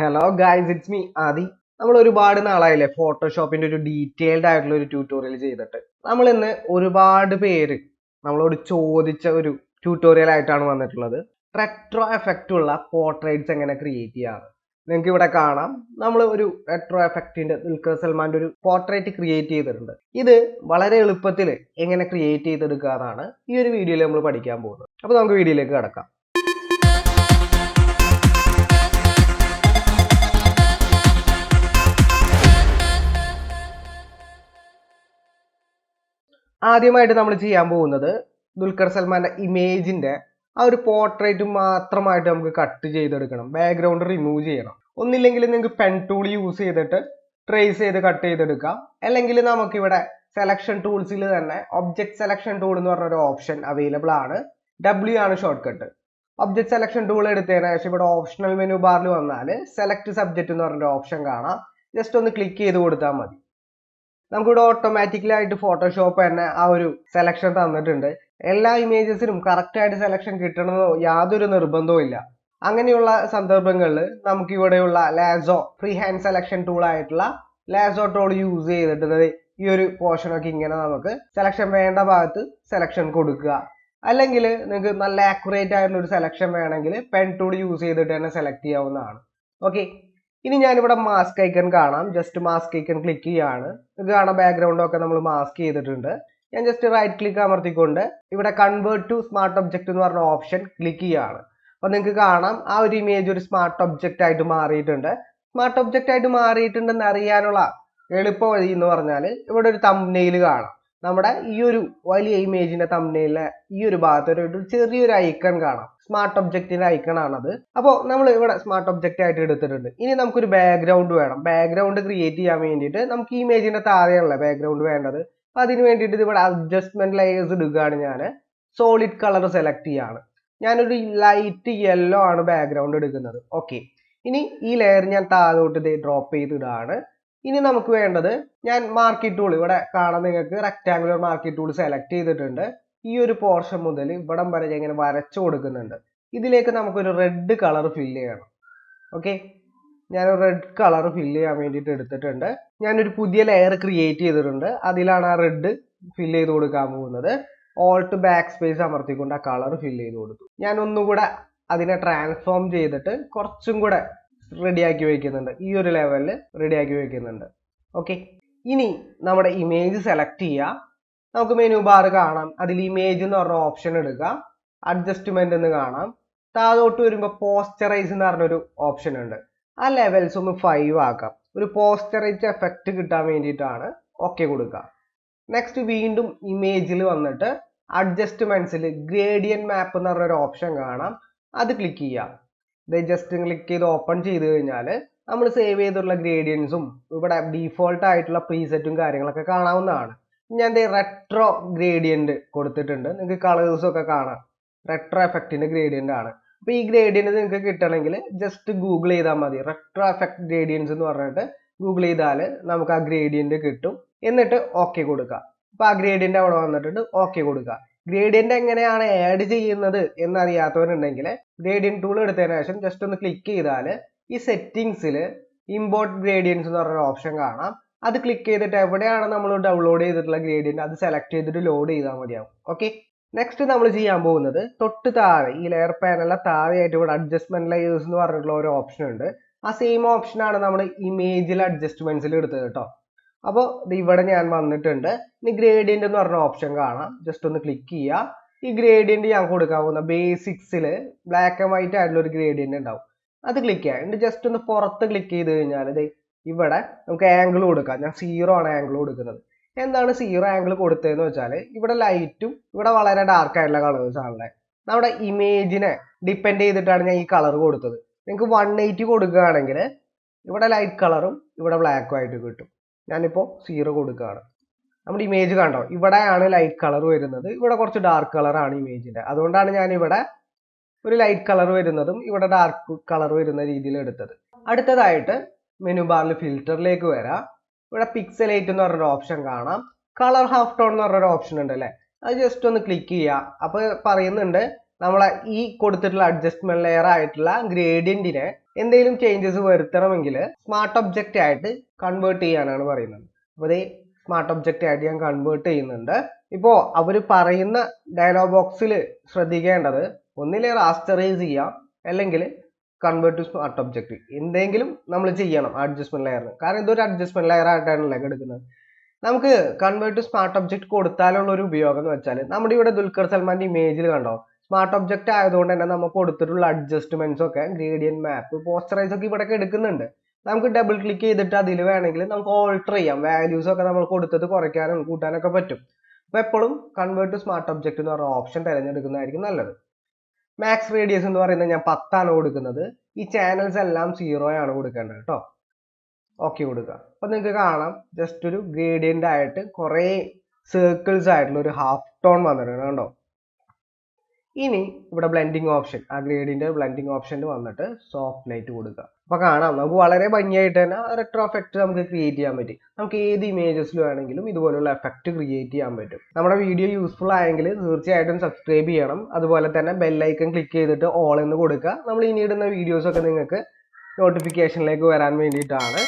Hello guys it's me Adi നമ്മൾ ഒരുപാട് നാളായില്ലേ ഫോട്ടോഷോപ്പിന്റെ ഒരു ഡീറ്റെയിൽഡ് ആയിട്ടുള്ള ഒരു ട്യൂട്ടോറിയൽ ചെയ്തിട്ട്. നമ്മൾ ഇന്ന് ഒരുപാട് പേര് നമ്മളോട് ചോദിച്ച ഒരു ട്യൂട്ടോറിയൽ ആയിട്ടാണ് വന്നിട്ടുള്ളത്. റെട്രോ എഫക്റ്റ് ഉള്ള പോർട്രേറ്റ്സ് എങ്ങനെ ക്രിയേറ്റ് ചെയ്യാറ്? നിങ്ങൾക്ക് ഇവിടെ കാണാം. നമ്മൾ ഒരു റെട്രോ എഫക്റ്റിന്റെ ദുൽഖർ സൽമാന്റെ ഒരു പോർട്രേറ്റ് ക്രിയേറ്റ് ചെയ്തിട്ടുണ്ട്. ഇത് വളരെ എളുപ്പത്തിൽ എങ്ങനെ ക്രിയേറ്റ് ചെയ്തെടുക്കുക എന്നാണ് ഈ ഒരു വീഡിയോയിൽ നമ്മൾ പഠിക്കാൻ പോകുന്നത്. അപ്പോൾ നമുക്ക് വീഡിയോയിലേക്ക് കിടക്കാം. ആദ്യമായിട്ട് നമ്മൾ ചെയ്യാൻ പോകുന്നത് ദുൽഖർ സൽമാന്റെ ഇമേജിന്റെ ആ ഒരു പോർട്രേറ്റ് മാത്രമായിട്ട് നമുക്ക് കട്ട് ചെയ്തെടുക്കണം. ബാക്ക്ഗ്രൗണ്ട് റിമൂവ് ചെയ്യണം. ഒന്നില്ലെങ്കിൽ നിങ്ങൾക്ക് പെൻ ടൂൾ യൂസ് ചെയ്തിട്ട് ട്രേസ് ചെയ്ത് കട്ട് ചെയ്തെടുക്കാം. അല്ലെങ്കിൽ നമുക്കിവിടെ സെലക്ഷൻ ടൂൾസിൽ തന്നെ ഒബ്ജക്ട് സെലക്ഷൻ ടൂൾ എന്ന് പറഞ്ഞ ഒരു ഓപ്ഷൻ അവൈലബിൾ ആണ്. ഡബ്ല്യു ആണ് shortcut object selection tool എടുത്തതിന് ശേഷം ഇവിടെ ഓപ്ഷണൽ മെനു ബാറിൽ വന്നാൽ സെലക്ട് സബ്ജക്റ്റ് എന്ന് പറഞ്ഞൊരു ഓപ്ഷൻ കാണാം. ജസ്റ്റ് ഒന്ന് ക്ലിക്ക് ചെയ്ത് കൊടുത്താൽ മതി. നമുക്കിവിടെ ഓട്ടോമാറ്റിക്കലി ആയിട്ട് ഫോട്ടോഷോപ്പ് തന്നെ ആ ഒരു സെലക്ഷൻ തന്നിട്ടുണ്ട്. എല്ലാ ഇമേജസിനും കറക്റ്റ് ആയിട്ട് സെലക്ഷൻ കിട്ടണമെന്നോ യാതൊരു നിർബന്ധവും ഇല്ല. അങ്ങനെയുള്ള സന്ദർഭങ്ങളിൽ നമുക്ക് ഇവിടെയുള്ള lasso free hand selection tool ആയിട്ടുള്ള ലാസോ ടൂൾ യൂസ് ചെയ്തിട്ട് ഈ ഒരു പോർഷനൊക്കെ ഇങ്ങനെ നമുക്ക് സെലക്ഷൻ വേണ്ട ഭാഗത്ത് സെലക്ഷൻ കൊടുക്കുക. അല്ലെങ്കിൽ നിങ്ങൾക്ക് നല്ല ആക്യുറേറ്റ് ആയിട്ടുള്ള ഒരു സെലക്ഷൻ വേണമെങ്കിൽ പെൻ ടൂൾ യൂസ് ചെയ്തിട്ട് തന്നെ സെലക്ട് ചെയ്യാവുന്നതാണ്. ഓക്കെ ഇനി ഞാനിവിടെ മാസ്ക് ഐക്കൺ കാണാം. ജസ്റ്റ് മാസ്ക് ഐക്കൺ ക്ലിക്ക് ചെയ്യുകയാണ് നിങ്ങൾക്ക് കാണാം ബാക്ക്ഗ്രൗണ്ട് ഒക്കെ നമ്മൾ മാസ്ക് ചെയ്തിട്ടുണ്ട്. ഞാൻ ജസ്റ്റ് റൈറ്റ് ക്ലിക്ക് അമർത്തിക്കൊണ്ട് ഇവിടെ കൺവേർട്ട് ടു സ്മാർട്ട് ഒബ്ജക്റ്റ് എന്ന് പറഞ്ഞ ഓപ്ഷൻ ക്ലിക്ക് ചെയ്യുകയാണ് അപ്പോൾ നിങ്ങൾക്ക് കാണാം. ആ ഒരു ഇമേജ് ഒരു സ്മാർട്ട് ഒബ്ജക്റ്റ് ആയിട്ട് മാറിയിട്ടുണ്ട്. സ്മാർട്ട് ഒബ്ജക്റ്റ് ആയിട്ട് മാറിയിട്ടുണ്ടെന്ന് അറിയാനുള്ള എളുപ്പ വഴി എന്ന് പറഞ്ഞാൽ ഇവിടെ ഒരു തംനെയിൽ കാണാം. നമ്മുടെ ഈ ഒരു വലിയ ഇമേജിന്റെ തമ്മിലെ ഈ ഒരു ഭാഗത്ത് ഒരു ചെറിയൊരു ഐക്കൺ കാണാം. സ്മാർട്ട് ഒബ്ജക്റ്റിന്റെ ഐക്കൺ ആണത്. അപ്പോൾ നമ്മൾ ഇവിടെ സ്മാർട്ട് ഒബ്ജക്റ്റ് ആയിട്ട് എടുത്തിട്ടുണ്ട്. ഇനി നമുക്കൊരു ബാക്ക്ഗ്രൗണ്ട് വേണം. ബാക്ക്ഗ്രൗണ്ട് ക്രിയേറ്റ് ചെയ്യാൻ വേണ്ടിയിട്ട് നമുക്ക് ഈ ഇമേജിന്റെ താഴെയാണല്ലേ ബാക്ക്ഗ്രൗണ്ട് വേണ്ടത്? അപ്പൊ അതിന് വേണ്ടിയിട്ട് ഇവിടെ അഡ്ജസ്റ്റ്മെന്റ് ലെയേഴ്സ് എടുക്കുകയാണ് ഞാൻ സോളിഡ് കളർ സെലക്ട് ചെയ്യാണ്. ഞാനൊരു ലൈറ്റ് യെല്ലോ ആണ് ബാക്ക്ഗ്രൗണ്ട് എടുക്കുന്നത്. ഓക്കെ ഇനി ഈ ലെയർ ഞാൻ താഴോട്ട് ഡ്രോപ്പ് ചെയ്തിടാണ്. ഇനി നമുക്ക് വേണ്ടത് ഞാൻ മാർക്കറ്റ് ടൂൾ ഇവിടെ കാണാൻ നിങ്ങൾക്ക് റെക്ടാങ്കുലർ മാർക്കറ്റ് ടൂൾ സെലക്ട് ചെയ്തിട്ടുണ്ട്. ഈ ഒരു പോർഷൻ മുതൽ ഇവിടം വരെ ഇങ്ങനെ വരച്ചു കൊടുക്കുന്നുണ്ട്. ഇതിലേക്ക് നമുക്കൊരു റെഡ് കളർ ഫില്ല് ചെയ്യണം. ഓക്കെ ഞാൻ റെഡ് കളർ ഫില്ല് ചെയ്യാൻ വേണ്ടിയിട്ട് എടുത്തിട്ടുണ്ട്. ഞാനൊരു പുതിയ ലെയർ ക്രിയേറ്റ് ചെയ്തിട്ടുണ്ട്. അതിലാണ് ആ റെഡ് ഫില്ല് ചെയ്ത് കൊടുക്കാൻ പോകുന്നത്. ഓൾട്ട് ബാക്ക് സ്പേസ് അമർത്തിക്കൊണ്ട് ആ കളർ ഫില്ല് ചെയ്ത് കൊടുത്തു. ഞാൻ ഒന്നുകൂടെ അതിനെ ട്രാൻസ്ഫോം ചെയ്തിട്ട് കുറച്ചും കൂടെ റെഡിയാക്കി വയ്ക്കുന്നുണ്ട് ഈ ഒരു ലെവലിൽ റെഡിയാക്കി വയ്ക്കുന്നുണ്ട് ഓക്കെ ഇനി നമ്മുടെ ഇമേജ് സെലക്ട് ചെയ്യുക നമുക്ക് മെനു ബാർ കാണാം. അതിൽ ഇമേജ് എന്ന് പറഞ്ഞ ഓപ്ഷൻ എടുക്കുക അഡ്ജസ്റ്റ്മെന്റ് എന്ന് കാണാം. താഴോട്ട് വരുമ്പോൾ പോസ്റ്ററൈസ് എന്ന് പറഞ്ഞൊരു ഓപ്ഷൻ ഉണ്ട്. ആ ലെവൽസ് ഒന്ന് ഫൈവ് ആക്കാം. ഒരു പോസ്റ്ററൈസ് എഫക്റ്റ് കിട്ടാൻ വേണ്ടിയിട്ടാണ് ഓക്കെ കൊടുക്കുക. നെക്സ്റ്റ് വീണ്ടും ഇമേജിൽ വന്നിട്ട് അഡ്ജസ്റ്റ്മെന്റ്സിൽ ഗ്രേഡിയൻ മാപ്പ് എന്ന് പറഞ്ഞൊരു ഓപ്ഷൻ കാണാം. അത് ക്ലിക്ക് ചെയ്യാം. ജസ്റ്റ് ക്ലിക്ക് ചെയ്ത് ഓപ്പൺ ചെയ്ത് കഴിഞ്ഞാൽ നമ്മൾ സേവ് ചെയ്തിട്ടുള്ള ഗ്രേഡിയൻസും ഇവിടെ ഡീഫോൾട്ട് ആയിട്ടുള്ള പ്രീസെറ്റും കാര്യങ്ങളൊക്കെ കാണാവുന്നതാണ്. ഞാൻ റെട്രോ ഗ്രേഡിയന്റ് കൊടുത്തിട്ടുണ്ട്. നിങ്ങൾക്ക് കളേഴ്സൊക്കെ കാണാം. റെട്രോ എഫക്റ്റിന്റെ ഗ്രേഡിയന്റ് ആണ്. അപ്പോൾ ഈ ഗ്രേഡിയന്റ് നിങ്ങൾക്ക് കിട്ടണമെങ്കിൽ ജസ്റ്റ് ഗൂഗിൾ ചെയ്താൽ മതി. റെട്രോ എഫക്ട് ഗ്രേഡിയൻസ് എന്ന് പറഞ്ഞിട്ട് ഗൂഗിൾ ചെയ്താൽ നമുക്ക് ആ ഗ്രേഡിയന്റ് കിട്ടും. എന്നിട്ട് ഓക്കെ കൊടുക്കുക. അപ്പോൾ ആ ഗ്രേഡിയന്റ് അവിടെ വന്നിട്ടുണ്ട്. ഓക്കെ കൊടുക്കുക. ഗ്രേഡിയന്റ് എങ്ങനെയാണ് ആഡ് ചെയ്യുന്നത് എന്നറിയാത്തവരുണ്ടെങ്കിൽ ഗ്രേഡിയന്റ് ടൂൾ എടുത്തതിന് ശേഷം ജസ്റ്റ് ഒന്ന് ക്ലിക്ക് ചെയ്താൽ ഈ സെറ്റിങ്സിൽ ഇമ്പോർട്ട് ഗ്രേഡിയൻസ് എന്ന് പറഞ്ഞ ഓപ്ഷൻ കാണാം. അത് ക്ലിക്ക് ചെയ്തിട്ട് എവിടെയാണ് നമ്മൾ ഡൗൺലോഡ് ചെയ്തിട്ടുള്ള ഗ്രേഡിയന്റ് അത് സെലക്ട് ചെയ്തിട്ട് ലോഡ് ചെയ്താൽ മതിയാവും. ഓക്കെ നെക്സ്റ്റ് നമ്മൾ ചെയ്യാൻ പോകുന്നത് തൊട്ട് താഴെ ഈ ലെയർ പാനലിലെ താഴെയായിട്ട് ഇവിടെ അഡ്ജസ്റ്റ്മെന്റ് ലെയേഴ്സ് എന്ന് പറഞ്ഞിട്ടുള്ള ഒരു ഓപ്ഷൻ ഉണ്ട്. ആ സെയിം ഓപ്ഷനാണ് നമ്മൾ ഇമേജിൽ അഡ്ജസ്റ്റ്മെന്റ്സിൽ എടുത്തത് കേട്ടോ അപ്പോൾ ഇവിടെ ഞാൻ വന്നിട്ടുണ്ട്. ഇനി ഗ്രേഡിയന്റ് എന്ന് പറഞ്ഞ ഓപ്ഷൻ കാണാം. ജസ്റ്റ് ഒന്ന് ക്ലിക്ക് ചെയ്യുക ഈ ഗ്രേഡിയന്റ് ഞാൻ കൊടുക്കാൻ പോകുന്ന ബേസിക്സിൽ ബ്ലാക്ക് ആൻഡ് വൈറ്റ് ആയിട്ടുള്ള ഒരു ഗ്രേഡിയന്റ് ഉണ്ടാവും. അത് ക്ലിക്ക് ചെയ്യാം. എന്നിട്ട് ജസ്റ്റ് ഒന്ന് പുറത്ത് ക്ലിക്ക് ചെയ്ത് കഴിഞ്ഞാൽ ഇവിടെ നമുക്ക് ആംഗിൾ കൊടുക്കാം. ഞാൻ സീറോ ആണ് ആംഗിൾ കൊടുക്കുന്നത്. എന്താണ് സീറോ ആംഗിൾ കൊടുത്തതെന്ന് വെച്ചാൽ ഇവിടെ ലൈറ്റും ഇവിടെ വളരെ ഡാർക്ക് ആയിട്ടുള്ള കളർ ആണല്ലേ നമ്മുടെ ഇമേജിനെ ഡിപ്പെൻഡ് ചെയ്തിട്ടാണ് ഞാൻ ഈ കളർ കൊടുത്തത്. നിങ്ങൾക്ക് വൺ എയ്റ്റി കൊടുക്കുകയാണെങ്കിൽ ഇവിടെ ലൈറ്റ് കളറും ഇവിടെ ബ്ലാക്കും ആയിട്ട് കിട്ടും. ഞാനിപ്പോൾ സീറോ കൊടുക്കുകയാണ്. നമ്മുടെ ഇമേജ് കണ്ടോ? ഇവിടെയാണ് ലൈറ്റ് കളർ വരുന്നത്. ഇവിടെ കുറച്ച് ഡാർക്ക് കളറാണ് ഇമേജിന്റെ അതുകൊണ്ടാണ് ഞാൻ ഇവിടെ ഒരു ലൈറ്റ് കളർ വരുന്നതും ഇവിടെ ഡാർക്ക് കളർ വരുന്ന രീതിയിൽ എടുത്തത്. അടുത്തതായിട്ട് മെനു ബാറിൽ ഫിൽറ്ററിലേക്ക് വരാം. ഇവിടെ പിക്സലേറ്റ് എന്ന് പറഞ്ഞൊരു ഓപ്ഷൻ കാണാം. കളർ ഹാഫ് ടോൺ എന്ന് പറഞ്ഞൊരു ഓപ്ഷൻ ഉണ്ട് അല്ലേ? അത് ജസ്റ്റ് ഒന്ന് ക്ലിക്ക് ചെയ്യുക. അപ്പോൾ പറയുന്നുണ്ട് നമ്മളെ ഈ കൊടുത്തിട്ടുള്ള അഡ്ജസ്റ്റ്മെന്റ് ലെയർ ആയിട്ടുള്ള ഗ്രേഡിയന്റിനെ എന്തെങ്കിലും ചേഞ്ചസ് വരുത്തണമെങ്കിൽ സ്മാർട്ട് ഒബ്ജക്റ്റ് ആയിട്ട് കൺവേർട്ട് ചെയ്യാനാണ് പറയുന്നത്. അപ്പോൾ സ്മാർട്ട് ഒബ്ജക്റ്റ് ആയിട്ട് ഞാൻ കൺവേർട്ട് ചെയ്യുന്നുണ്ട്. ഇപ്പോൾ അവർ പറയുന്ന ഡയലോഗ് ബോക്സിൽ ശ്രദ്ധിക്കേണ്ടത് ഒന്നിലെ റാസ്റ്ററൈസ് ചെയ്യാം അല്ലെങ്കിൽ കൺവേർട്ട് ടു സ്മാർട്ട് ഒബ്ജക്റ്റ് എന്തെങ്കിലും നമ്മൾ ചെയ്യണം അഡ്ജസ്റ്റ്മെന്റ് ലെയറിന് കാരണം ഇതൊരു അഡ്ജസ്റ്റ്മെന്റ് ലെയർ ലെഗ് എടുക്കുന്നത്. നമുക്ക് കൺവേർട്ട് ടു സ്മാർട്ട് ഒബ്ജക്റ്റ് കൊടുത്താലുള്ള ഒരു ഉപയോഗം എന്ന് വെച്ചാൽ നമ്മുടെ ഇവിടെ ദുൽഖർ സൽമാന്റെ ഇമേജിൽ കണ്ടോ? സ്മാർട്ട് ഒബ്ജക്റ്റ് ആയതുകൊണ്ട് തന്നെ നമുക്ക് കൊടുത്തിട്ടുള്ള അഡ്ജസ്റ്റ്മെന്റ്സ് ഒക്കെ ഗ്രേഡിയൻ മാപ്പ് പോസ്റ്ററൈസ് ഒക്കെ ഇവിടെ എടുക്കുന്നുണ്ട്. നമുക്ക് ഡബിൾ ക്ലിക്ക് ചെയ്തിട്ട് അതിൽ വേണമെങ്കിൽ നമുക്ക് ഓൾട്ടർ ചെയ്യാം. വാല്യൂസ് ഒക്കെ നമ്മൾ കൊടുത്തത് കുറയ്ക്കാനും കൂട്ടാനൊക്കെ പറ്റും. അപ്പോൾ എപ്പോഴും കൺവേർട്ട് ടു സ്മാർട്ട് ഒബ്ജക്റ്റ് എന്ന് പറഞ്ഞ ഓപ്ഷൻ തിരഞ്ഞെടുക്കുന്നതായിരിക്കും നല്ലത്. മാക്സ് റേഡിയസ് എന്ന് പറയുന്നത് ഞാൻ പത്താണ് കൊടുക്കുന്നത്. ഈ ചാനൽസ് എല്ലാം സീറോ ആണ് കൊടുക്കേണ്ടത് കേട്ടോ. ഓക്കെ കൊടുക്കുക. അപ്പൊ നിങ്ങൾക്ക് കാണാം. ജസ്റ്റ് ഒരു ഗ്രേഡിയന്റ് ആയിട്ട് കുറേ സർക്കിൾസ് ആയിട്ടുള്ള ഒരു ഹാഫ് ടോൺ വന്നിട്ടുണ്ട് കണ്ടോ? ഇനി ഇവിടെ ബ്ലെൻഡിങ് ഓപ്ഷൻ ആ ഗ്രേഡിന്റെ ബ്ലെൻഡിങ് ഓപ്ഷൻ വന്നിട്ട് സോഫ്റ്റ് ലൈറ്റ് കൊടുക്കുക. അപ്പൊ കാണാം. നമുക്ക് വളരെ ഭംഗിയായിട്ട് തന്നെ റെട്രോ എഫക്റ്റ് നമുക്ക് ക്രിയേറ്റ് ചെയ്യാൻ പറ്റും. നമുക്ക് ഏത് ഇമേജസിൽ വേണമെങ്കിലും ഇതുപോലുള്ള എഫക്റ്റ് ക്രിയേറ്റ് ചെയ്യാൻ പറ്റും. നമ്മുടെ വീഡിയോ യൂസ്ഫുൾ ആയെങ്കിൽ തീർച്ചയായിട്ടും സബ്സ്ക്രൈബ് ചെയ്യണം. അതുപോലെ തന്നെ ബെല്ലൈക്കൺ ക്ലിക്ക് ചെയ്തിട്ട് ഓൾ എന്ന് കൊടുക്കുക. നമ്മൾ ഇനി ഇടുന്ന വീഡിയോസ് ഒക്കെ നിങ്ങൾക്ക് നോട്ടിഫിക്കേഷനിലേക്ക് വരാൻ വേണ്ടിയിട്ടാണ്.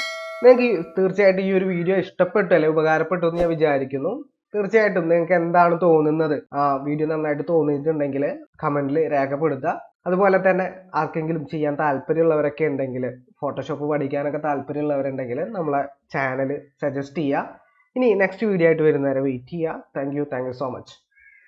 നിങ്ങൾക്ക് തീർച്ചയായിട്ടും ഈ ഒരു വീഡിയോ ഇഷ്ടപ്പെട്ടു അല്ലെ ഉപകാരപ്പെട്ടു എന്ന് ഞാൻ വിചാരിക്കുന്നു. തീർച്ചയായിട്ടും നിങ്ങൾക്ക് എന്താണ് തോന്നുന്നത്? ആ വീഡിയോ നന്നായിട്ട് തോന്നിയിട്ടുണ്ടെങ്കിൽ കമന്റിൽ രേഖപ്പെടുത്തുക. അതുപോലെ തന്നെ ആർക്കെങ്കിലും ചെയ്യാൻ താല്പര്യമുള്ളവരൊക്കെ ഉണ്ടെങ്കിൽ ഫോട്ടോഷോപ്പ് പഠിക്കാനൊക്കെ താല്പര്യമുള്ളവരുണ്ടെങ്കിൽ നമ്മളെ ചാനൽ സജസ്റ്റ് ചെയ്യുക. ഇനി നെക്സ്റ്റ് വീഡിയോ ആയിട്ട് വരുന്നവരെ വെയിറ്റ് ചെയ്യുക. Thank you thank you so much